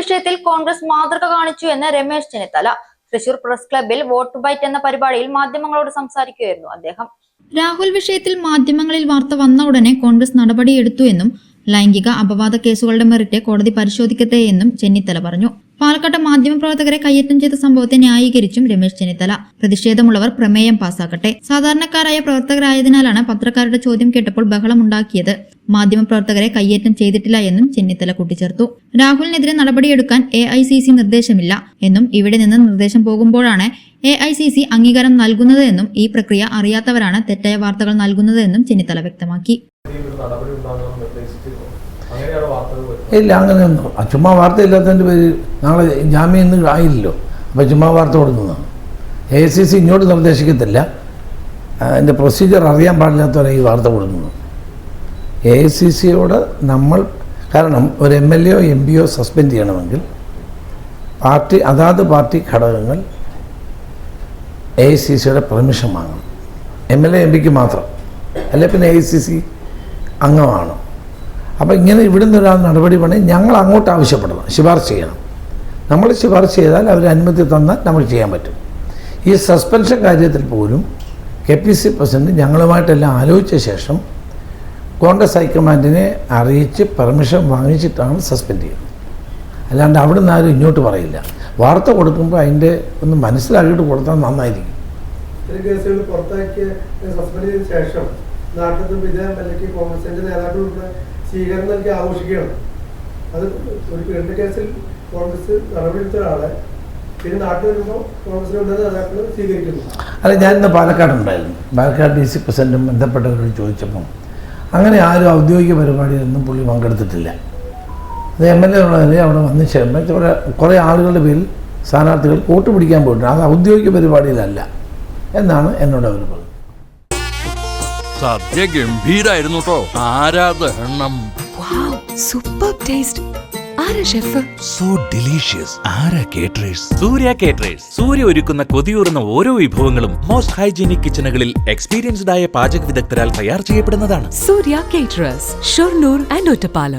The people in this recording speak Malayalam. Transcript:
വിഷയത്തിൽ കോൺഗ്രസ് മാതൃക കാണിച്ചു എന്ന് രമേശ് ചെന്നിത്തല. തൃശൂർ പ്രസ് ക്ലബ്ബിൽ വോട്ട് ബൈറ്റ് എന്ന പരിപാടിയിൽ മാധ്യമങ്ങളോട് സംസാരിക്കുകയായിരുന്നു അദ്ദേഹം. രാഹുൽ വിഷയത്തിൽ മാധ്യമങ്ങളിൽ വാർത്ത വന്ന ഉടനെ കോൺഗ്രസ് നടപടിയെടുത്തു എന്നും ലൈംഗിക അപവാദ കേസുകളുടെ മെറിറ്റ് കോടതി പരിശോധിക്കട്ടെ എന്നും ചെന്നിത്തല പറഞ്ഞു. പാലക്കാട്ട് മാധ്യമപ്രവർത്തകരെ കയ്യേറ്റം ചെയ്ത സംഭവത്തെ ന്യായീകരിച്ചും രമേശ് ചെന്നിത്തല. പ്രതിഷേധമുള്ളവർ പ്രമേയം പാസാക്കട്ടെ. സാധാരണക്കാരായ പ്രവർത്തകരായതിനാലാണ് പത്രക്കാരുടെ ചോദ്യം കേട്ടപ്പോൾ ബഹളമുണ്ടാക്കിയത്. മാധ്യമപ്രവർത്തകരെ കയ്യേറ്റം ചെയ്തിട്ടില്ല എന്നും ചെന്നിത്തല കൂട്ടിച്ചേർത്തു. രാഹുലിനെതിരെ നടപടിയെടുക്കാൻ എ നിർദ്ദേശമില്ല എന്നും ഇവിടെ നിന്ന് നിർദ്ദേശം പോകുമ്പോഴാണ് എ ഐ സി സി അംഗീകാരം നൽകുന്നതെന്നും ഈ പ്രക്രിയ അറിയാത്തവരാണ് തെറ്റായ വാർത്തകൾ നൽകുന്നതെന്നും ചെന്നിത്തല വ്യക്തമാക്കി. ഇല്ല അങ്ങനെയൊന്നും. ചുമ്മാ വാർത്ത ഇല്ലാത്തതിന്റെ പേര് നാളെ ജാമ്യം ഇന്ന് ആയില്ലല്ലോ. അപ്പോൾ ചുമ്മാ വാർത്ത കൊടുക്കുന്നതാണ് എ സി സി ഇങ്ങോട്ട് നിർദ്ദേശിക്കത്തില്ല. അതിന്റെ പ്രൊസീജിയർ അറിയാൻ പാടില്ലാത്തവരെ ഈ വാർത്ത കൊടുക്കുന്നത്. എ സി സിയോട് നമ്മൾ കാരണം ഒരു എം എൽ എയോ എം പിയോ സസ്പെൻഡ് ചെയ്യണമെങ്കിൽ പാർട്ടി അതാത് പാർട്ടി ഘടകങ്ങൾ എ ഐ സി സിയുടെ പെർമിഷൻ വാങ്ങണം. എം എൽ എ എം പിക്ക് മാത്രം. അല്ലെ പിന്നെ എ ഐ സി സി അംഗമാണ്. അപ്പോൾ ഇങ്ങനെ ഇവിടുന്ന് ഒരാൾ നടപടി വേണമെങ്കിൽ ഞങ്ങൾ അങ്ങോട്ട് ആവശ്യപ്പെടണം ശുപാർശ ചെയ്യണം. നമ്മൾ ശുപാർശ ചെയ്താൽ അവർ അനുമതി തന്നാൽ നമ്മൾ ചെയ്യാൻ പറ്റും. ഈ സസ്പെൻഷൻ കാര്യത്തിൽ പോലും കെ പി സി പ്രസിഡന്റ് ഞങ്ങളുമായിട്ടെല്ലാം ആലോചിച്ച ശേഷം കോൺഗ്രസ് ഹൈക്കമാൻഡിനെ അറിയിച്ച് പെർമിഷൻ വാങ്ങിച്ചിട്ടാണ് സസ്പെൻഡ് ചെയ്യുന്നത്. അല്ലാണ്ട് അവിടെ നിന്ന് ആരും ഇങ്ങോട്ട് പറയില്ല. വാർത്ത കൊടുക്കുമ്പോൾ അതിന്റെ ഒന്ന് മനസ്സിലാക്കിയിട്ട് കൊടുത്താൽ നന്നായിരിക്കും. അല്ല കേസുകൾ പുറത്താക്കിയ സസ്പെൻഡ് ചെയ്ത ശേഷം നാട്ടിൽ ഇതേ എംഎൽഎക്ക് കോൺഗ്രസിന്റെ നേതാക്കളുടെ സ്വീകരണം നൽകി ആഘോഷിക്കുകയാണ്. അത് ഒരു പീഡന കേസിൽ കോൺഗ്രസ് നടപടിയെടുത്ത ഒരാളെ പിന്നെ നാട്ടിൽ വരുമ്പോൾ കോൺഗ്രസിന്റെ ഉന്നത നേതാക്കൾ സ്വീകരിക്കുന്നു. അല്ല ഞാനിന്ന് പാലക്കാടുണ്ടായിരുന്നു പാലക്കാട് ഡി സി പ്രസിഡന്റും ബന്ധപ്പെട്ടവരോട് ചോദിച്ചപ്പം അങ്ങനെ ആരും ഔദ്യോഗിക പരിപാടിയിലൊന്നും പുള്ളി പങ്കെടുത്തിട്ടില്ല. അത് എം എൽ എ ഉള്ളതിൽ അവിടെ വന്ന ശേഷം കുറേ കുറേ ആളുകളുടെ പേരിൽ സ്ഥാനാർത്ഥികൾ വോട്ട് പിടിക്കാൻ പോയിട്ടുണ്ട്. അത് ഔദ്യോഗിക പരിപാടിയിലല്ല എന്നാണ് എന്നോട് അവർ പറഞ്ഞത്. സദ്യ ഗംഭീരായിരുന്നു കേട്ടോ സൂപ്പർ ടേസ്റ്റ് ആരാ ഷെഫ് സോ ഡിലീഷ്യസ് ആരാ കേറ്ററേഴ്സ് സൂര്യ കേറ്ററേഴ്സ് സൂര്യ ഒരുക്കുന്ന കൊതിയൂറുന്ന ഓരോ വിഭവങ്ങളും മോസ്റ്റ് ഹൈജീനിക് കിച്ചണുകളിൽ എക്സ്പീരിയൻസ്ഡ് ആയ പാചക വിദഗ്ധരാൽ തയ്യാർ ചെയ്യപ്പെടുന്നതാണ്. Surya caterers Shoranur and Ottapalam.